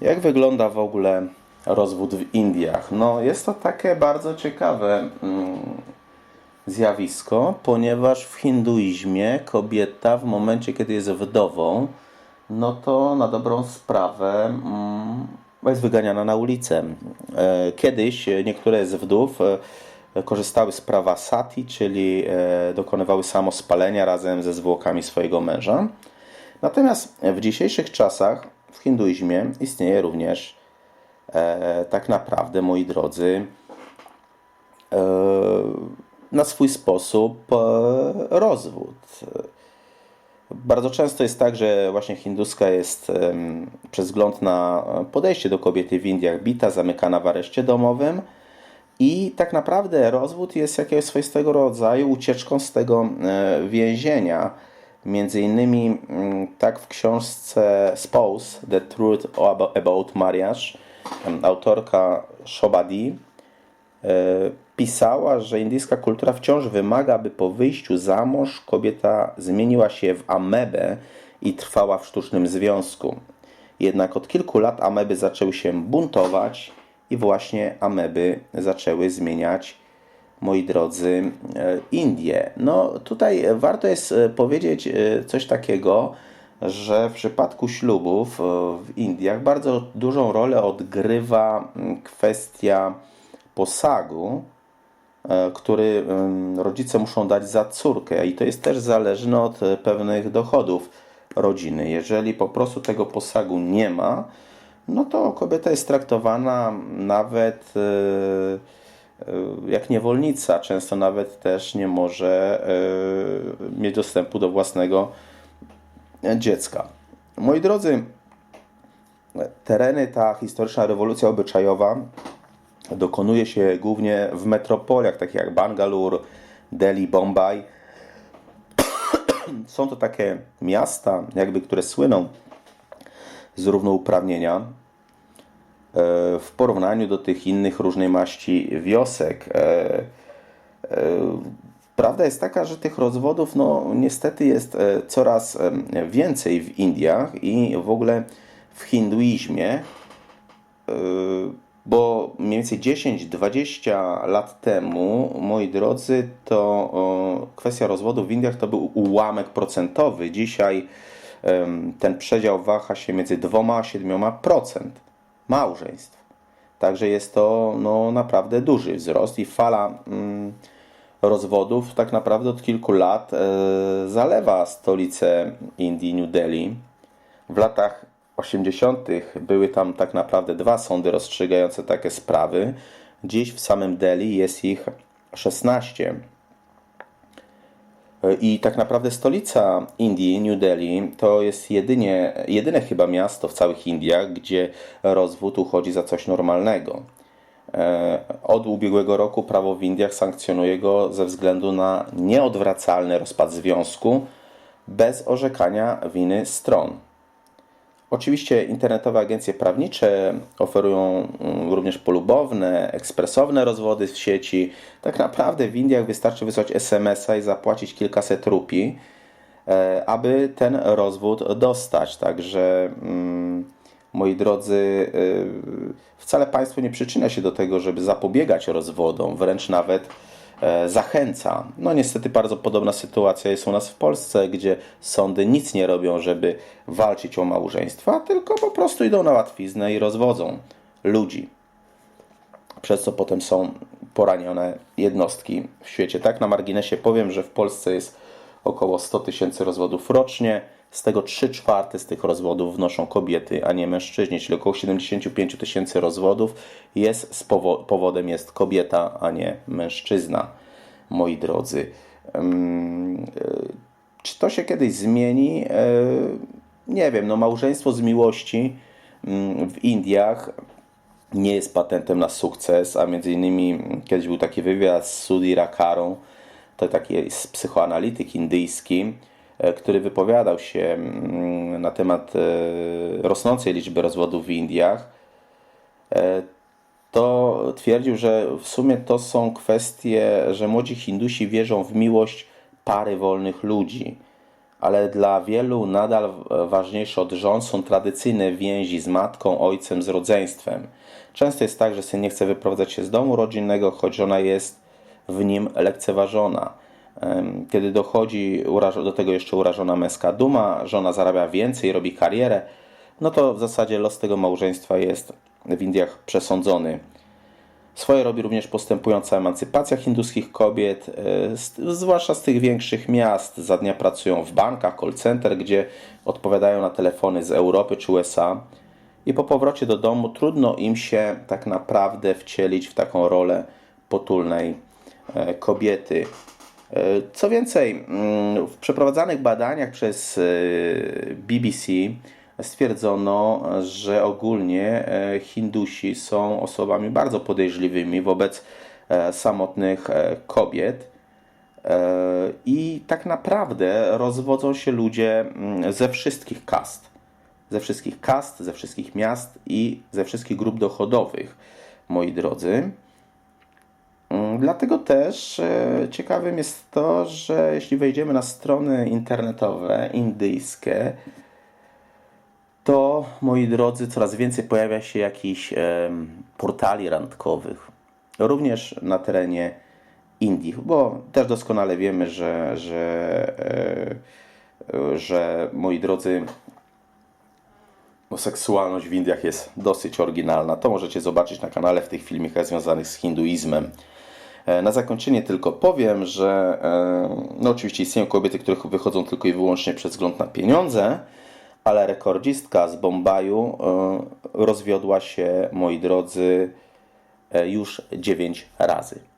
Jak wygląda w ogóle rozwód w Indiach? No, jest to takie bardzo ciekawe mm, zjawisko, ponieważ w hinduizmie kobieta w momencie, kiedy jest wdową, no to na dobrą sprawę mm, jest wyganiana na ulicę. E, Kiedyś niektóre z wdów e, korzystały z prawa sati, czyli e, dokonywały samospalenia razem ze zwłokami swojego męża. Natomiast w dzisiejszych czasach w hinduizmie istnieje również e, tak naprawdę, moi drodzy, e, na swój sposób e, rozwód. Bardzo często jest tak, że właśnie hinduska jest przez wzgląd na podejście do kobiety w Indiach bita, zamykana w areszcie domowym. I tak naprawdę rozwód jest jakiegoś swoistego rodzaju ucieczką z tego e, więzienia. Między innymi mm, tak w książce Spouse, The Truth Abo- About Marriage, autorka Shobadi e, pisała, że indyjska kultura wciąż wymaga, aby po wyjściu za mąż kobieta zmieniła się w amebę i trwała w sztucznym związku. Jednak od kilku lat ameby zaczęły się buntować i właśnie ameby zaczęły zmieniać, moi drodzy, e, Indie. No tutaj warto jest e, powiedzieć e, coś takiego, że w przypadku ślubów w Indiach bardzo dużą rolę odgrywa mm, kwestia posagu, który em, rodzice muszą dać za córkę i to jest też zależne od pewnych dochodów rodziny. Jeżeli po prostu tego posagu nie ma, no to kobieta jest traktowana nawet e, jak niewolnica. Często nawet też nie może e, mieć dostępu do własnego dziecka. Moi drodzy, tereny, ta historyczna rewolucja obyczajowa dokonuje się głównie w metropoliach, takich jak Bangalore, Delhi, Bombaj. Są to takie miasta, jakby, które słyną z równouprawnienia e, w porównaniu do tych innych różnej maści wiosek. E, e, Prawda jest taka, że tych rozwodów no, niestety jest e, coraz więcej w Indiach i w ogóle w hinduizmie, e, bo mniej więcej 10-20 lat temu, moi drodzy, to kwestia rozwodu w Indiach to był ułamek procentowy. Dzisiaj ten przedział waha się między 2 a 7% małżeństw. Także jest to no, naprawdę duży wzrost i fala mm, rozwodów tak naprawdę od kilku lat e, zalewa stolicę Indii, New Delhi. W latach 80. były tam tak naprawdę dwa sądy rozstrzygające takie sprawy. Dziś w samym Delhi jest ich 16. I tak naprawdę stolica Indii, New Delhi, to jest jedynie, jedyne chyba miasto w całych Indiach, gdzie rozwód uchodzi za coś normalnego. E, Od ubiegłego roku prawo w Indiach sankcjonuje go ze względu na nieodwracalny rozpad związku bez orzekania winy stron. Oczywiście internetowe agencje prawnicze oferują mm, również polubowne, ekspresowne rozwody w sieci. Tak naprawdę w Indiach wystarczy wysłać SMS-a i zapłacić kilkaset rupii, e, aby ten rozwód dostać. Także, mm, moi drodzy, y, wcale państwo nie przyczynia się do tego, żeby zapobiegać rozwodom, wręcz nawet e, zachęca. No niestety bardzo podobna sytuacja jest u nas w Polsce, gdzie sądy nic nie robią, żeby walczyć o małżeństwa, tylko po prostu idą na łatwiznę i rozwodzą ludzi. Przez co potem są poranione jednostki w świecie. Tak na marginesie powiem, że w Polsce jest około 100 tysięcy rozwodów rocznie. Z tego 3 czwarte z tych rozwodów wnoszą kobiety, a nie mężczyźni, czyli około 75 tysięcy rozwodów jest z powo- powodem jest kobieta, a nie mężczyzna, moi drodzy. Y, Czy to się kiedyś zmieni? E, Nie wiem, no małżeństwo z miłości mm, w Indiach nie jest patentem na sukces, a między innymi kiedyś był taki wywiad z Sudhir Akarą, to taki jest psychoanalityk indyjski, który wypowiadał się mm, na temat e, rosnącej liczby rozwodów w Indiach. E, To twierdził, że w sumie to są kwestie, że młodzi Hindusi wierzą w miłość pary wolnych ludzi. ale dla wielu nadal ważniejsze od żon są tradycyjne więzi z matką, ojcem, z rodzeństwem. Często jest tak, że syn nie chce wyprowadzać się z domu rodzinnego, choć żona jest w nim lekceważona. Kiedy dochodzi do tego jeszcze urażona męska duma, żona zarabia więcej, robi karierę, no to w zasadzie los tego małżeństwa jest w Indiach przesądzony. Swoje robi również postępująca emancypacja hinduskich kobiet, e, zwłaszcza z tych większych miast. Za dnia pracują w bankach, call center, gdzie odpowiadają na telefony z Europy czy USA. I po powrocie do domu trudno im się tak naprawdę wcielić w taką rolę potulnej e, kobiety. E, Co więcej, mm, w przeprowadzanych badaniach przez e, BBC stwierdzono, że ogólnie e, Hindusi są osobami bardzo podejrzliwymi wobec samotnych kobiet. I tak naprawdę rozwodzą się ludzie mm, ze wszystkich kast. Ze wszystkich kast, ze wszystkich miast i ze wszystkich grup dochodowych, moi drodzy. Mm, Dlatego też e, ciekawym jest to, że jeśli wejdziemy na strony internetowe indyjskie, to moi drodzy, coraz więcej pojawia się jakichś portali randkowych. Również na terenie Indii, bo też doskonale wiemy, że, że, e, że moi drodzy, no, seksualność w Indiach jest dosyć oryginalna. To możecie zobaczyć na kanale w tych filmikach związanych z hinduizmem. E, Na zakończenie tylko powiem, że e, no oczywiście istnieją kobiety, które wychodzą tylko i wyłącznie przez wzgląd na pieniądze, ale rekordzistka z Bombaju e, rozwiodła się, moi drodzy, już 9 razy.